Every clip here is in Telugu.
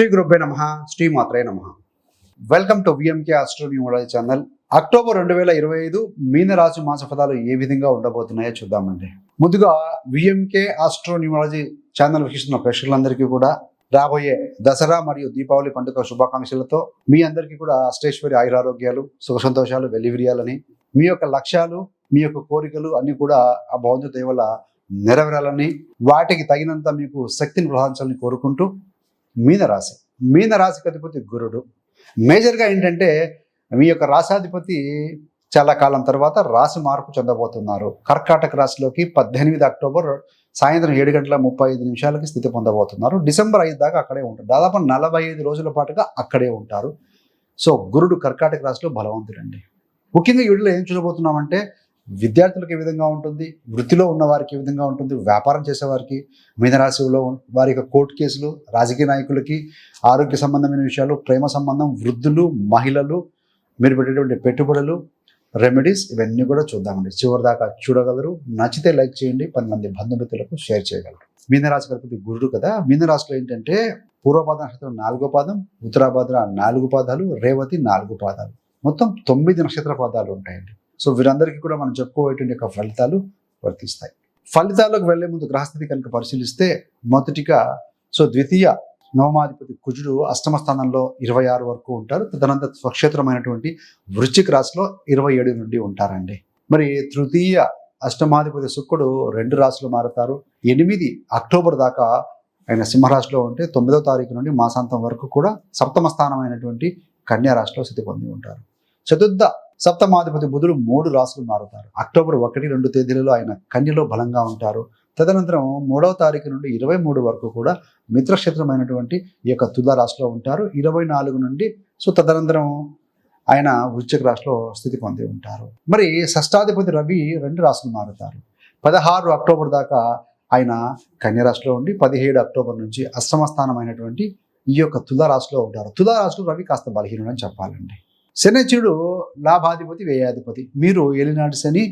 శ్రీ గురుబ్బే నమ శ్రీ మాత్రే నమ. Welcome to VMK astronumerology channel October రెండు వేల ఇరవై ఐదు మీనరాశి మాస ఫలాలు ఏ విధంగా ఉండబోతున్నాయో చూద్దామండి. ముందుగా విఎంకే ఆస్ట్రోన్యూమరాజీ ఛానల్ వీక్షిస్తున్న ప్రేక్షకులందరికీ కూడా రాబోయే దసరా మరియు దీపావళి పండుగ శుభాకాంక్షలతో మీ అందరికీ కూడా అష్టేశ్వరి ఆయురారోగ్యాలు సుఖ సంతోషాలు వెలివిరియాలని మీ యొక్క లక్ష్యాలు మీ యొక్క కోరికలు అన్ని కూడా ఆ భగవంతుడి దేవుల వల్ల నెరవేరాలని వాటికి తగినంత మీకు శక్తిని ప్రసాదించాలని కోరుకుంటూ మీనరాశి మీనరాశికి అధిపతి గురుడు. మేజర్గా ఏంటంటే మీ యొక్క రాశాధిపతి చాలా కాలం తర్వాత రాశి మార్పు చెందబోతున్నారు. కర్కాటక రాశిలోకి పద్దెనిమిది అక్టోబర్ సాయంత్రం ఏడు గంటల ముప్పై ఐదు నిమిషాలకి స్థితి పొందబోతున్నారు. డిసెంబర్ ఐదు దాకా అక్కడే ఉంటారు. దాదాపు నలభై ఐదు రోజుల పాటుగా అక్కడే ఉంటారు. సో గురుడు కర్కాటక రాశిలో బలవంతుడండి. ముఖ్యంగా వీడియోలో ఏం చూడబోతున్నామంటే విద్యార్థులకు ఏ విధంగా ఉంటుంది? వృత్తిలో ఉన్న వారికి ఏ విధంగా ఉంటుంది? వ్యాపారం చేసేవారికి మీనరాశిలో వారి యొక్క కోర్టు కేసులు రాజకీయ నాయకులకి ఆరోగ్య సంబంధమైన విషయాలు ప్రేమ సంబంధం వృద్ధులు మహిళలు మీరు పెట్టేటువంటి పెట్టుబడులు రెమెడీస్ ఇవన్నీ కూడా చూద్దామండి. చివరి దాకా చూడగలరు. నచ్చితే లైక్ చేయండి. పది మంది బంధుమిత్రులకు షేర్ చేయగలరు. మీనరాశి కలిపి గురుడు కదా? మీనరాశిలో ఏంటంటే పూర్వపాద నక్షత్రం నాలుగో పాదం ఉత్తరాభాద్ర నాలుగు పాదాలు రేవతి నాలుగు పాదాలు. మొత్తం తొమ్మిది నక్షత్ర పాదాలు ఉంటాయండి. సో వీరందరికీ కూడా మనం చెప్పుకోవేటువంటి యొక్క ఫలితాలు వర్తిస్తాయి. ఫలితాలకు వెళ్ళే ముందు గ్రహస్థితి కనుక పరిశీలిస్తే మొదటిగా సో ద్వితీయ నవమాధిపతి కుజుడు అష్టమ స్థానంలో ఇరవై ఆరు వరకు ఉంటారు. తదనంతర స్వక్షేత్రమైనటువంటి వృశ్చిక రాశిలో ఇరవై ఏడు నుండి ఉంటారండి. మరి తృతీయ అష్టమాధిపతి శుక్రుడు రెండు రాశులు మారుతారు. ఎనిమిది అక్టోబర్ దాకా ఆయన సింహరాశిలో ఉంటే తొమ్మిదో తారీఖు నుండి మాసాంతం వరకు కూడా సప్తమ స్థానమైనటువంటి కన్యా రాశిలో స్థితి పొంది ఉంటారు. చతుర్థ సప్తమాధిపతి బుధుడు మూడు రాసులు మారుతారు. అక్టోబర్ ఒకటి రెండు తేదీలలో ఆయన కన్యలో బలంగా ఉంటారు. తదనంతరం మూడవ తారీఖు నుండి ఇరవై మూడు వరకు కూడా మిత్రక్షేత్రమైనటువంటి ఈ యొక్క తుల రాశిలో ఉంటారు. ఇరవై నాలుగు నుండి సో తదనంతరం ఆయన వృశ్చిక రాశిలో స్థితి పొంది ఉంటారు. మరి షష్టాధిపతి రవి రెండు రాశులు మారుతారు. పదహారు అక్టోబర్ దాకా ఆయన కన్యరాశిలో ఉండి పదిహేడు అక్టోబర్ నుంచి అష్టమ స్థానమైనటువంటి ఈ యొక్క తులారాశిలో ఉంటారు. తులారాశిలో రవి కాస్త బలహీనుడు అని చెప్పాలండి. శనిచుడు లాభాధిపతి వ్యయాధిపతి. మీరు ఏలినాటి శని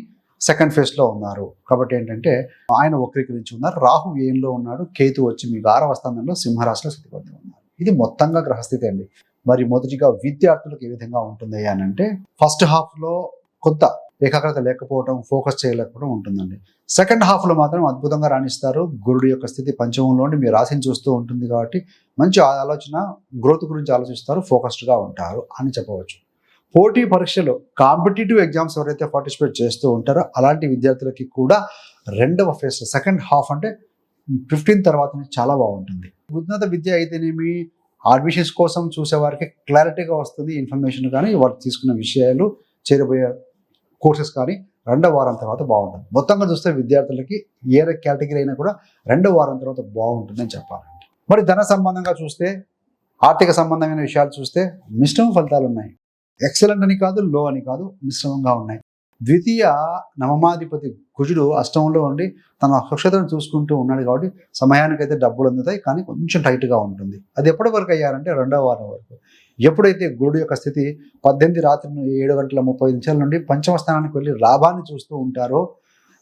సెకండ్ ఫేజ్లో ఉన్నారు. కాబట్టి ఏంటంటే ఆయన వక్రీకరించి ఉన్నారు. రాహు ఏంలో ఉన్నాడు. కేతు వచ్చి మీకు ఆరవ స్థానంలో సింహరాశిలో స్థితి పొంది ఉన్నారు. ఇది మొత్తంగా గ్రహస్థితి అండి. మరి మొదటిగా విద్యార్థులకు ఏ విధంగా ఉంటుంది అని అంటే ఫస్ట్ హాఫ్లో కొంత ఏకాగ్రత లేకపోవడం ఫోకస్ చేయలేకపోవడం ఉంటుందండి. సెకండ్ హాఫ్లో మాత్రం అద్భుతంగా రాణిస్తారు. గురుడు యొక్క స్థితి పంచమంలో మీ రాశిని చూస్తూ ఉంటుంది కాబట్టి మంచి ఆలోచన గ్రోత్ గురించి ఆలోచిస్తారు ఫోకస్డ్గా ఉంటారు అని చెప్పవచ్చు. పోటీ పరీక్షలు కాంపిటేటివ్ ఎగ్జామ్స్ ఎవరైతే పార్టిసిపేట్ చేస్తూ ఉంటారో అలాంటి విద్యార్థులకి కూడా రెండవ ఫేజ్ సెకండ్ హాఫ్ అంటే ఫిఫ్టీన్ తర్వాత చాలా బాగుంటుంది. ఉన్నత విద్య అయితేనేమి అడ్మిషన్స్ కోసం చూసేవారికి క్లారిటీగా వస్తుంది ఇన్ఫర్మేషన్ కానీ వారు తీసుకున్న విషయాలు చేరబోయే కోర్సెస్ కానీ రెండో వారం తర్వాత బాగుంటుంది. మొత్తంగా చూస్తే విద్యార్థులకి ఏ కేటగిరీ అయినా కూడా రెండో వారం తర్వాత బాగుంటుందని చెప్పాలండి. మరి ధన సంబంధంగా చూస్తే ఆర్థిక సంబంధమైన విషయాలు చూస్తే మిశ్రమ ఫలితాలు ఉన్నాయి ఎక్సలెంట్ అని కాదు లో అని కాదు మిశ్రమంగా ఉన్నాయి. ద్వితీయ నవమాధిపతి కుజుడు అష్టంలో ఉండి తన అక్షతను చూసుకుంటూ ఉన్నాడు కాబట్టి సమయానికైతే డబ్బులు అందుతాయి కానీ కొంచెం టైట్గా ఉంటుంది. అది ఎప్పటి వరకు అయ్యారంటే రెండవ వారం వరకు. ఎప్పుడైతే గురుడు యొక్క స్థితి పద్దెనిమిది రాత్రి ఏడు గంటల ముప్పై నిమిషాల నుండి పంచమ స్థానానికి వెళ్ళి లాభాన్ని చూస్తూ ఉంటారో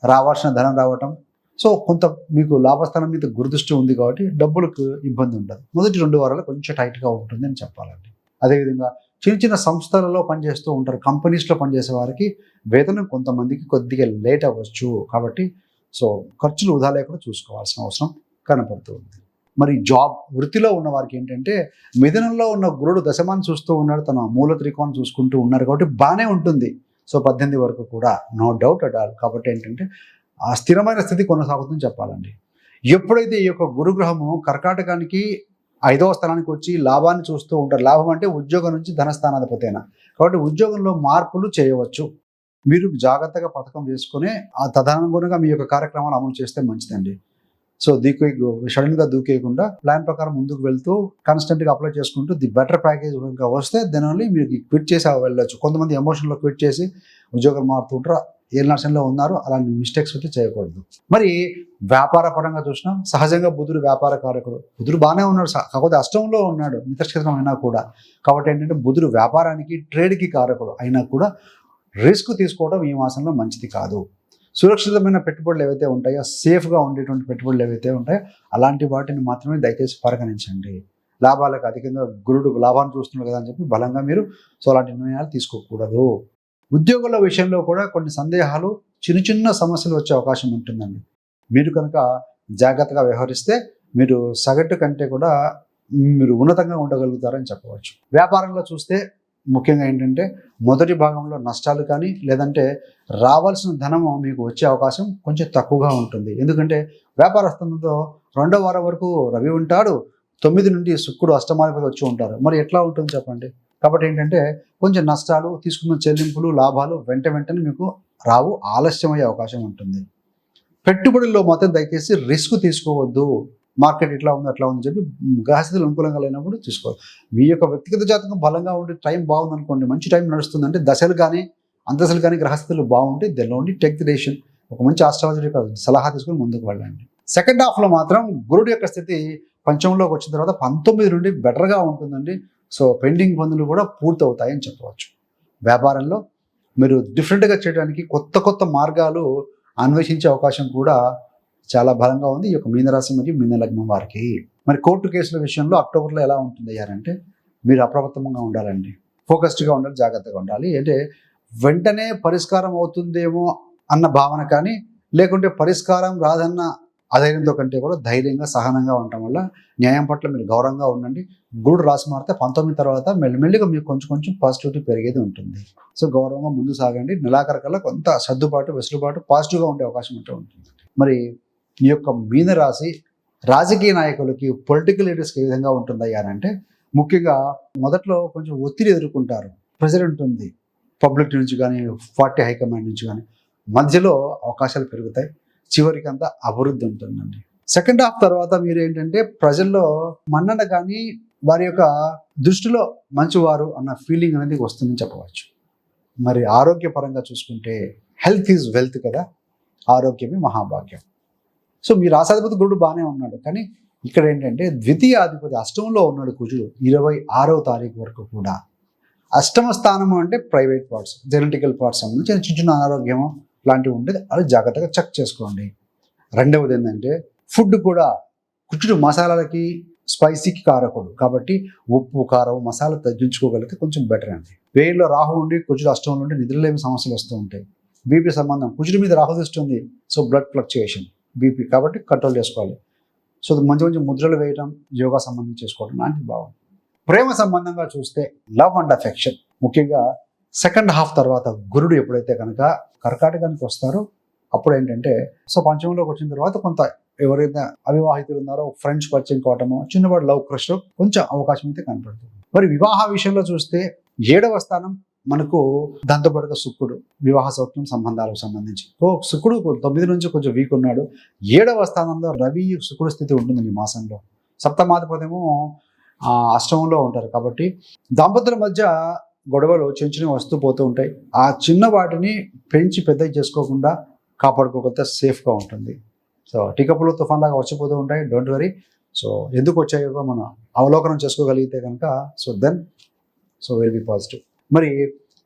రావాల్సిన ధనం రావటం. సో కొంత మీకు లాభస్థానం మీద గురుదృష్టి ఉంది కాబట్టి డబ్బులకు ఇబ్బంది ఉండదు. మొదటి రెండు వారాలు కొంచెం టైట్గా ఉంటుంది అని చెప్పాలండి. అదేవిధంగా చిన్న చిన్న సంస్థలలో పనిచేస్తూ ఉంటారు. కంపెనీస్లో పనిచేసే వారికి వేతనం కొంతమందికి కొద్దిగా లేట్ అవ్వచ్చు. కాబట్టి సో ఖర్చులు వృధా లేకుండా చూసుకోవాల్సిన అవసరం కనపడుతూ ఉంది. మరి జాబ్ వృత్తిలో ఉన్న వారికి ఏంటంటే మిథునంలో ఉన్న గురుడు దశమాన్ని చూస్తూ ఉన్నాడు. తన మూల త్రికోణం చూసుకుంటూ ఉన్నారు కాబట్టి బాగానే ఉంటుంది. సో పద్దెనిమిది వరకు కూడా నో డౌట్ అట్ ఆల్. కాబట్టి ఏంటంటే ఆ స్థిరమైన స్థితి కొనసాగుతుందని చెప్పాలండి. ఎప్పుడైతే ఈ యొక్క గురుగ్రహము కర్కాటకానికి ఐదవ స్థానానికి వచ్చి లాభాన్ని చూస్తూ ఉంటారు. లాభం అంటే ఉద్యోగం నుంచి ధనస్థానాధిపతైన కాబట్టి ఉద్యోగంలో మార్పులు చేయవచ్చు. మీరు జాగ్రత్తగా పథకం చేసుకుని ఆ తదనుగుణంగా మీ యొక్క కార్యక్రమాలు అమలు చేస్తే మంచిదండి. సో దూకే సడన్గా దూకేయకుండా ప్లాన్ ప్రకారం ముందుకు వెళ్తూ కాన్స్టెంట్గా అప్లై చేసుకుంటూ ది బెటర్ ప్యాకేజ్ కనుక వస్తే దెన్ ఓన్లీ మీరు క్విట్ చేసి వెళ్ళొచ్చు. కొంతమంది ఎమోషన్లో క్విట్ చేసి ఉద్యోగం మారుతుంటారు ఏ నర్సంలో ఉన్నారు అలాంటి మిస్టేక్స్ అయితే చేయకూడదు. మరి వ్యాపార పరంగా చూసినా సహజంగా బుధుడు వ్యాపార కారకుడు. బుధుడు బాగానే ఉన్నాడు స- కాకపోతే అష్టంలో ఉన్నాడు మిత్రక్షేత్రం అయినా కూడా. కాబట్టి ఏంటంటే బుధుడు వ్యాపారానికి ట్రేడ్కి కారకుడు అయినా కూడా రిస్క్ తీసుకోవడం ఈ మాసంలో మంచిది కాదు. సురక్షితమైన పెట్టుబడులు ఏవైతే ఉంటాయో సేఫ్గా ఉండేటువంటి పెట్టుబడులు ఏవైతే ఉంటాయో అలాంటి వాటిని మాత్రమే దయచేసి పరిగణించండి. లాభాలకు అధికంగా గురుడు లాభాన్ని చూస్తున్నాడు కదా అని చెప్పి బలంగా మీరు సో అలాంటి నిర్ణయాలు తీసుకోకూడదు. ఉద్యోగుల విషయంలో కూడా కొన్ని సందేహాలు చిన్న చిన్న సమస్యలు వచ్చే అవకాశం ఉంటుందండి. మీరు కనుక జాగ్రత్తగా వ్యవహరిస్తే మీరు సగటు కంటే కూడా మీరు ఉన్నతంగా ఉండగలుగుతారని చెప్పవచ్చు. వ్యాపారంలో చూస్తే ముఖ్యంగా ఏంటంటే మొదటి భాగంలో నష్టాలు కానీ లేదంటే రావాల్సిన ధనము మీకు వచ్చే అవకాశం కొంచెం తక్కువగా ఉంటుంది. ఎందుకంటే వ్యాపారస్తులతో రెండో వారం వరకు రవి ఉంటాడు తొమ్మిది నుండి శుక్రుడు అష్టమాధిపతి వచ్చి ఉంటారు. మరి ఎట్లా ఉంటుంది చెప్పండి? కాబట్టి ఏంటంటే కొంచెం నష్టాలు తీసుకున్న చెల్లింపులు లాభాలు వెంట వెంటనే మీకు రావు ఆలస్యమయ్యే అవకాశం ఉంటుంది. పెట్టుబడుల్లో మాత్రం దయచేసి రిస్క్ తీసుకోవద్దు. మార్కెట్ ఇట్లా ఉంది అట్లా ఉందని చెప్పి గ్రహస్థితులు అనుకూలంగా లేనప్పుడు తీసుకోవాలి. మీ యొక్క వ్యక్తిగత జాతకం బలంగా ఉండి టైం బాగుందనుకోండి మంచి టైం నడుస్తుందంటే దశలు కానీ అంతసలు కానీ గ్రహస్థితులు బాగుంటే దెన్ ఉండి టెక్ ది ఒక మంచి ఆస్ట్రాలజీ యొక్క సలహా తీసుకుని ముందుకు వెళ్ళండి. సెకండ్ హాఫ్లో మాత్రం గురుడు యొక్క స్థితి పంచంలోకి వచ్చిన తర్వాత పంతొమ్మిది నుండి బెటర్గా ఉంటుందండి. సో పెండింగ్ పనులు కూడా పూర్తవుతాయని చెప్పవచ్చు. వ్యాపారంలో మీరు డిఫరెంట్గా చేయడానికి కొత్త కొత్త మార్గాలు అన్వేషించే అవకాశం కూడా చాలా బలంగా ఉంది. ఈ యొక్క మీనరాశి మరియు మీనలగ్నం వారికి. మరి కోర్టు కేసుల విషయంలో అక్టోబర్లో ఎలా ఉంటుంది అయ్యారంటే మీరు అప్రమత్తంగా ఉండాలండి. ఫోకస్డ్గా ఉండాలి జాగ్రత్తగా ఉండాలి. అంటే వెంటనే పరిష్కారం అవుతుందేమో అన్న భావన కానీ లేకుంటే పరిష్కారం రాదన్న అధైర్యంతో కంటే కూడా ధైర్యంగా సహనంగా ఉండటం వల్ల న్యాయం పట్ల మీరు గౌరవంగా ఉండండి. గురుడు రాసి మారితే పంతొమ్మిది తర్వాత మెల్లిమెల్లిగా మీకు కొంచెం కొంచెం పాజిటివిటీ పెరిగేది ఉంటుంది. సో గౌరవంగా ముందు సాగండి. నెలాఖరు కల్లా కొంత సర్దుబాటు వెసులుబాటు పాజిటివ్గా ఉండే అవకాశం ఉంటూ ఉంటుంది. మరి ఈ యొక్క మీన రాశి రాజకీయ నాయకులకి పొలిటికల్ లీడర్స్కి ఏ విధంగా ఉంటుందయ్యా అని అంటే ముఖ్యంగా మొదట్లో కొంచెం ఒత్తిడి ఎదుర్కొంటారు. ప్రెజర్ ఉంటుంది. పబ్లిక్ నుంచి కానీ పార్టీ హైకమాండ్ నుంచి కానీ మధ్యలో అవకాశాలు పెరుగుతాయి. చివరికి అంతా అభివృద్ధి ఉంటుందండి. సెకండ్ హాఫ్ తర్వాత మీరు ఏంటంటే ప్రజల్లో మన్నన కానీ వారి యొక్క దృష్టిలో మంచివారు అన్న ఫీలింగ్ అనేది వస్తుందని చెప్పవచ్చు. మరి ఆరోగ్యపరంగా చూసుకుంటే హెల్త్ ఈజ్ వెల్త్ కదా ఆరోగ్యమే మహాభాగ్యం. సో మీ రాసాధిపతి గురుడు బాగానే ఉన్నాడు. కానీ ఇక్కడ ఏంటంటే ద్వితీయ అధిపతి అష్టమంలో ఉన్నాడు కుజుడు. ఇరవై ఆరవ తారీఖు వరకు కూడా. అష్టమ స్థానము అంటే ప్రైవేట్ పార్ట్స్ జెనెటికల్ పార్ట్స్ సంబంధించి చిన్న చిన్న అనారోగ్యము లాంటివి ఉంటే అది జాగ్రత్తగా చెక్ చేసుకోండి. రెండవది ఏంటంటే ఫుడ్ కూడా కుచుడు మసాలాలకి స్పైసీకి కారకుడు కాబట్టి ఉప్పు కారం మసాలా తగ్గించుకోగలిగితే కొంచెం బెటర్ అండి. వేడిలో రాహు ఉండి కుజుడు అష్టంలో ఉండి నిద్రలేమి సమస్యలు వస్తూ ఉంటాయి. బీపీ సంబంధం కుజుడి మీద రాహు దృష్టి ఉంది సో బ్లడ్ ఫ్లక్చుయేషన్ బీపీ కాబట్టి కంట్రోల్ చేసుకోవాలి. సో మంచి మంచి ముద్రలు వేయడం యోగా సంబంధించి చేసుకోవడం లాంటివి బాగుంది ప్రేమ సంబంధంగా చూస్తే లవ్ అండ్ అఫెక్షన్ ముఖ్యంగా సెకండ్ హాఫ్ తర్వాత గురుడు ఎప్పుడైతే కనుక కర్కాటకానికి వస్తారో అప్పుడు ఏంటంటే సో పంచమంలోకి వచ్చిన తర్వాత కొంత ఎవరైతే అవివాహితులు ఉన్నారో ఫ్రెండ్స్ పరిచయం కావటము చిన్నవాడు లవ్ క్రష్ కొంచెం అవకాశం అయితే కనపడుతుంది. మరి వివాహ విషయంలో చూస్తే ఏడవ స్థానం మనకు దాంతోపాటుగా శుక్రుడు వివాహ సౌఖ్యం సంబంధాలకు సంబంధించి. ఓ శుక్రుడు తొమ్మిది నుంచి కొంచెం వీక్ ఉన్నాడు. ఏడవ స్థానంలో రవి శుక్రుడు స్థితి ఉంటుంది ఈ మాసంలో. సప్తమాధిపతేమో అష్టమంలో ఉంటారు కాబట్టి దంపతుల మధ్య గొడవలు చిన్న చిన్న వస్తూ పోతూ ఉంటాయి. ఆ చిన్న వాటిని పెంచి పెద్దవి చేసుకోకుండా కాపాడుకోకపోతే సేఫ్గా ఉంటుంది. సో టీకప్పులు తుఫాన్ లాగా వచ్చిపోతూ ఉంటాయి. Don't worry. సో ఎందుకు వచ్చాయో మనం అవలోకనం చేసుకోగలిగితే కనుక so then so will be positive. మరి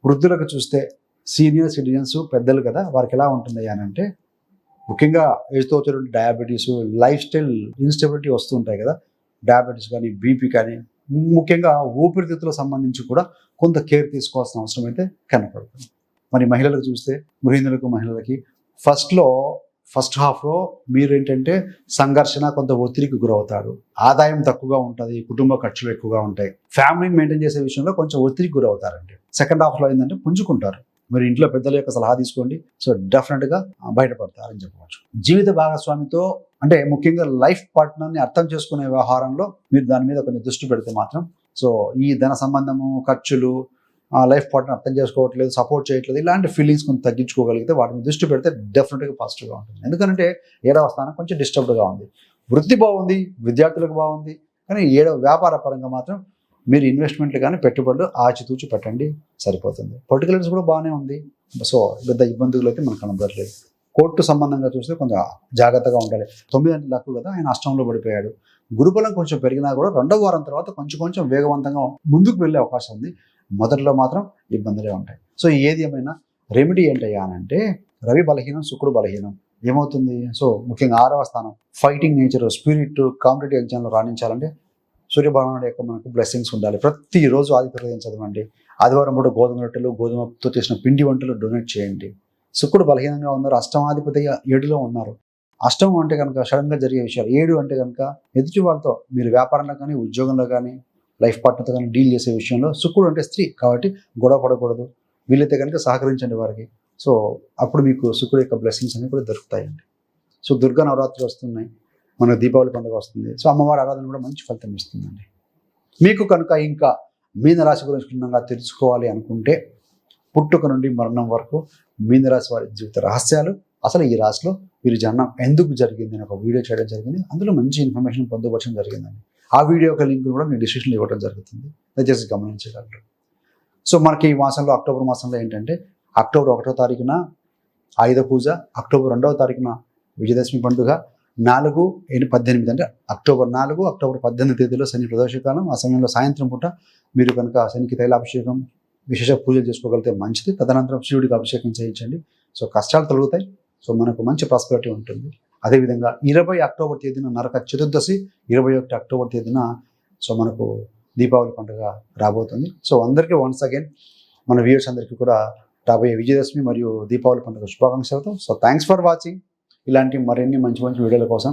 వృద్ధులకు చూస్తే సీనియర్ సిటిజన్స్ పెద్దలు కదా వారికి ఎలా ఉంటుంది అని అంటే ముఖ్యంగా ఏజ్తో వచ్చేటువంటి డయాబెటీస్ లైఫ్ స్టైల్ ఇన్స్టెబిలిటీ వస్తూ ఉంటాయి కదా. డయాబెటీస్ కానీ బీపీ కానీ ముఖ్యంగా ఊపిరితిత్తుల సంబంధించి కూడా కొంత కేర్ తీసుకోవాల్సిన అవసరం అయితే కనపడుతుంది. మరి మహిళలకు చూస్తే గృహిణులకు మహిళలకి ఫస్ట్లో ఫస్ట్ హాఫ్లో మీరు ఏంటంటే సంఘర్షణ కొంత ఒత్తిడికి గురవుతారు. ఆదాయం తక్కువగా ఉంటుంది కుటుంబ ఖర్చులు ఎక్కువగా ఉంటాయి. ఫ్యామిలీని మెయింటైన్ చేసే విషయంలో కొంచెం ఒత్తిడికి గురవుతారండి. సెకండ్ హాఫ్లో ఏంటంటే పుంజుకుంటారు. మరి ఇంట్లో పెద్దల యొక్క సలహా తీసుకోండి. సో డెఫినెట్గా బయటపడతారని చెప్పవచ్చు. జీవిత భాగస్వామితో అంటే ముఖ్యంగా లైఫ్ పార్ట్నర్ని అర్థం చేసుకునే వ్యవహారంలో మీరు దాని మీద కొంచెం దృష్టి పెడితే మాత్రం. సో ఈ ధన సంబంధము ఖర్చులు ఆ లైఫ్ పార్ట్నర్ అర్థం చేసుకోవట్లేదు సపోర్ట్ చేయట్లేదు ఇలాంటి ఫీలింగ్స్ కొంచెం తగ్గించుకోగలిగితే వాటిని దృష్టి పెడితే డెఫినెట్గా పాజిటివ్గా ఉంటుంది. ఎందుకంటే ఏడవ స్థానం కొంచెం డిస్టర్బ్డ్గా ఉంది. వృత్తి బాగుంది విద్యార్థులకు బాగుంది కానీ ఏడవ వ్యాపార పరంగా మాత్రం మీరు ఇన్వెస్ట్మెంట్లు కానీ పెట్టుబడులు ఆచితూచి పెట్టండి సరిపోతుంది. పొలిటికల్స్ కూడా బాగానే ఉంది. సో పెద్ద ఇబ్బందులు అయితే మనకు కనబడట్లేదు. కోర్టు సంబంధంగా చూస్తే కొంచెం జాగ్రత్తగా ఉండాలి. తొమ్మిది గంటల లక్కు కదా ఆయన అష్టంలో పడిపోయాడు. గురుబలం కొంచెం పెరిగినా కూడా రెండవ వారం తర్వాత కొంచెం కొంచెం వేగవంతంగా ముందుకు వెళ్ళే అవకాశం ఉంది. మొదట్లో మాత్రం ఇబ్బందులే ఉంటాయి. సో ఏది ఏమైనా రెమెడీ ఏంటయ్యా అని అంటే రవి బలహీనం శుక్రుడు బలహీనం. ఏమవుతుంది? సో ముఖ్యంగా ఆరవ స్థానం. ఫైటింగ్ నేచర్ స్పిరిట్ కాంపిటేటివ్ ఎగ్జామ్లో రాణించాలంటే సూర్యభగవానుడు యొక్క మనకు బ్లెస్సింగ్స్ ఉండాలి. ప్రతిరోజు ఆదిత్య చదవండి. ఆదివారం కూడా గోధుమ రొట్టెలు గోధుమతో చేసిన పిండి వంటలు డొనేట్ చేయండి. శుక్రుడు బలహీనంగా ఉన్నారు అష్టమాధిపతి ఏడులో ఉన్నారు. అష్టమం అంటే కనుక సడన్గా జరిగే విషయాలు ఏడు అంటే కనుక ఎదుటి వాళ్ళతో మీరు వ్యాపారంలో కానీ ఉద్యోగంలో కానీ లైఫ్ పార్ట్నర్తో కానీ డీల్ చేసే విషయంలో శుక్రుడు అంటే స్త్రీ కాబట్టి గొడవ పడకూడదు. వీలైతే కనుక సహకరించండి వారికి. సో అప్పుడు మీకు శుక్రుడు యొక్క బ్లెస్సింగ్స్ అన్ని కూడా దొరుకుతాయండి. సో దుర్గా నవరాత్రులు వస్తున్నాయి మన దీపావళి పండుగ వస్తుంది. సో అమ్మవారి ఆరాధన కూడా మంచి ఫలితం ఇస్తుందండి. మీకు కనుక ఇంకా మీన రాశి గురించి క్షుణ్ణంగా తెలుసుకోవాలి అనుకుంటే పుట్టుక నుండి మరణం వరకు మీనరాశి వారి జీవిత రహస్యాలు. అసలు ఈ రాశిలో వీరి జన్మం ఎందుకు జరిగింది అని ఒక వీడియో చేయడం జరిగింది. అందులో మంచి ఇన్ఫర్మేషన్ పొందుపరచడం జరిగిందండి. ఆ వీడియో యొక్క లింక్ కూడా నేను డిస్క్రిప్షన్లో ఇవ్వడం జరుగుతుంది. దయచేసి గమనించగలరు. సో మనకి ఈ మాసంలో అక్టోబర్ మాసంలో ఏంటంటే అక్టోబర్ ఒకటో తారీఖున ఆయుధ పూజ అక్టోబర్ రెండవ తారీఖున విజయదశమి పండుగ నాలుగు పద్దెనిమిది అంటే అక్టోబర్ నాలుగు అక్టోబర్ పద్దెనిమిది తేదీలో శని ప్రదోషకాలం ఆ సమయంలో సాయంత్రం పూట మీరు కనుక శనికి తైలాభిషేకం విశేష పూజలు చేసుకోగలిగితే మంచిది. తదనంతరం శివుడికి అభిషేకం చేయించండి. సో కష్టాలు తొలగుతాయి. సో మనకు మంచి ప్రాస్పరిటీ ఉంటుంది. అదేవిధంగా ఇరవై అక్టోబర్ తేదీన నరక చతుర్దశి ఇరవై ఒకటి అక్టోబర్ తేదీన సో మనకు దీపావళి పండుగ రాబోతుంది. సో అందరికీ వన్స్ అగైన్ మన వ్యూవర్స్ అందరికీ కూడా రాబోయే విజయదశమి మరియు దీపావళి పండుగ శుభాకాంక్షలతో. సో థ్యాంక్స్ ఫర్ వాచింగ్ ఇలాంటి మరిన్ని మంచి మంచి వీడియోల కోసం